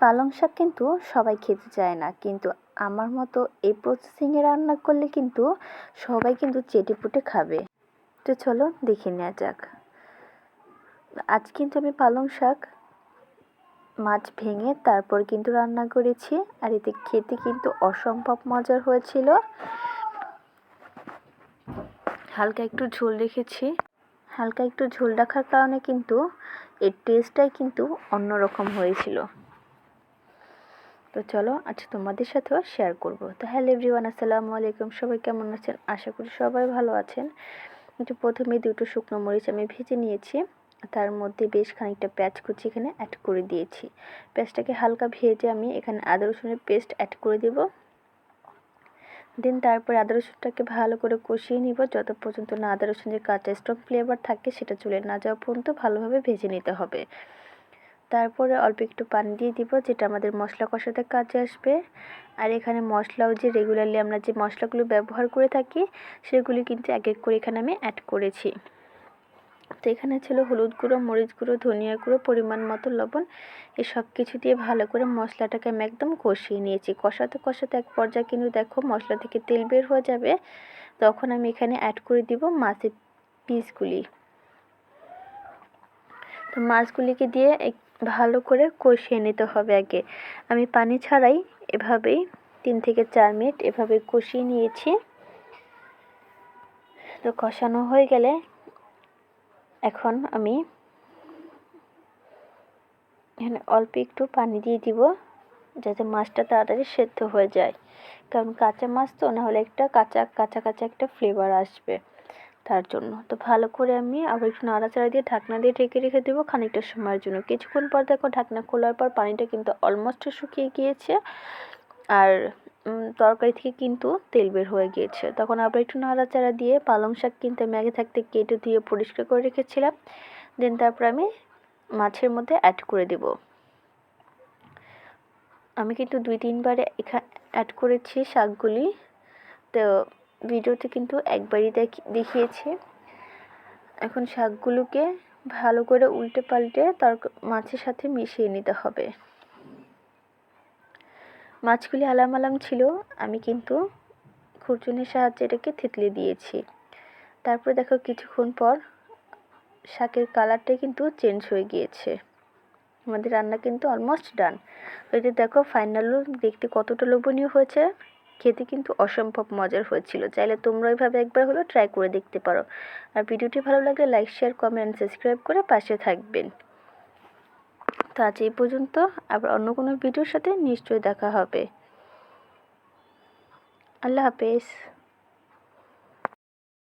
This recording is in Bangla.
পালং শাক কিন্তু সবাই খেতে চায় না। কিন্তু আমার মতো এই প্রসেসিংয়ে রান্না করলে কিন্তু সবাই কিন্তু চেটে পুটে খাবে। তো চলো দেখে নেওয়া যাক। আজ কিন্তু আমি পালং শাক, মাছ ভেঙে তারপর কিন্তু রান্না করেছি। আর এতে খেতে কিন্তু অসম্ভব মজার হয়েছিল। হালকা একটু ঝোল রেখেছি। হালকা একটু ঝোল রাখার কারণে কিন্তু এর টেস্টটাই কিন্তু অন্যরকম হয়েছিল। তো চলো আচ্ছা তোমাদের সাথেও শেয়ার করব। তো হ্যালো এভরিওয়ান আসসালামু আলাইকুম। সবাই কেমন আছেন? আশা করি সবাই ভালো আছেন। একটু প্রথমে দুটো শুকনো মরিচ আমি ভেজে নিয়েছি। তার মধ্যে বেশ খানিকটা পেঁয়াজ কুচি এখানে অ্যাড করে দিয়েছি। পেঁয়াজটাকে হালকা ভেজে আমি এখানে আদা রসুনের পেস্ট অ্যাড করে দেব। দেন তারপরে আদা রসুনটাকে ভালো করে কষিয়ে নিব। যত পর্যন্ত না আদা রসুনের কাঁচা স্ট্রং ফ্লেভার থাকে, সেটা চলে না যাওয়া পর্যন্ত ভালোভাবে ভেজে নিতে হবে। তারপরে অল্প একটু পানি দিয়ে দিব, যেটা আমাদের মশলা কষাতে কাজে আসবে। আর এখানে মশলাও যে রেগুলারলি আমরা যে মশলাগুলো ব্যবহার করে থাকি, সেগুলি কিন্তু এক এক করে এখানে আমি অ্যাড করেছি। তো এখানে ছিল হলুদ গুঁড়ো, মরিচ গুঁড়ো, ধনিয়া গুঁড়ো, পরিমাণ মতো লবণ। এই সব কিছু দিয়ে ভালো করে মশলাটাকে আমি একদম কষিয়ে নিয়েছি। কষাতে কষাতে এক পর্যায়ে কিন্তু দেখো মশলা থেকে তেল বের হয়ে যাবে। তখন আমি এখানে অ্যাড করে দিব মাছের পিসগুলি। তো মাছগুলিকে দিয়ে ভালো করে কষিয়ে নিতে হবে আগে। আমি পানি ছাড়াই এভাবেই তিন থেকে চার মিনিট এভাবে কষিয়ে নিয়েছি। তো কষানো হয়ে গেলে এখন আমি এখানে অল্প একটু পানি দিয়ে দিব যাতে মাছটা তাড়াতাড়ি সেদ্ধ হয়ে যায়। কারণ কাঁচা মাছ তো না হলে একটা কাঁচা কাঁচা কাঁচা একটা ফ্লেভার আসবে। তার জন্য। তো ভালো করে আমি আবার একটু নাড়াচাড়া দিয়ে ঢাকনা দিয়ে ঢেকে রেখে দেবো খানিকটা সময়ের জন্য। কিছুক্ষণ পর দেখো ঢাকনা খোলার পর পানিটা কিন্তু অলমোস্ট শুকিয়ে গিয়েছে। আর তরকারি থেকে কিন্তু তেল বের হয়ে গিয়েছে। তখন আবার একটু নাড়াচাড়া দিয়ে পালং শাক কিন্তু আমি আগে থাকতে কেটে দিয়ে পরিষ্কার করে রেখেছিলাম। দেন তারপর আমি মাছের মধ্যে অ্যাড করে দেব। আমি কিন্তু দুই তিনবারে এখা অ্যাড করেছি শাকগুলি। তো ভিডিওতে কিন্তু একবারই দেখিয়েছি। এখন শাকগুলোকে ভালো করে উল্টে পাল্টে তার মাছের সাথে মিশিয়ে নিতে হবে। মাছগুলি আলাম আলাম ছিল, আমি কিন্তু খুরচুনির সাহায্যে এটাকে থেতলে দিয়েছি। তারপরে দেখো কিছুক্ষণ পর শাকের কালারটা কিন্তু চেঞ্জ হয়ে গিয়েছে। আমাদের রান্না কিন্তু অলমোস্ট ডান যে দেখো ফাইনাল দেখতে কতটা লোভনীয় হয়েছে। খেতে কিন্তু অসম্ভব মজার হয়েছিল। চাইলে তোমরা ওইভাবে একবার হলেও ট্রাই করে দেখতে পারো। আর ভিডিওটি ভালো লাগলে লাইক শেয়ার কমেন্ট সাবস্ক্রাইব করে পাশে থাকবেন। তো আজ এই পর্যন্ত, আবার অন্য কোনো ভিডিওর সাথে নিশ্চয়ই দেখা হবে। আল্লাহ হাফেজ।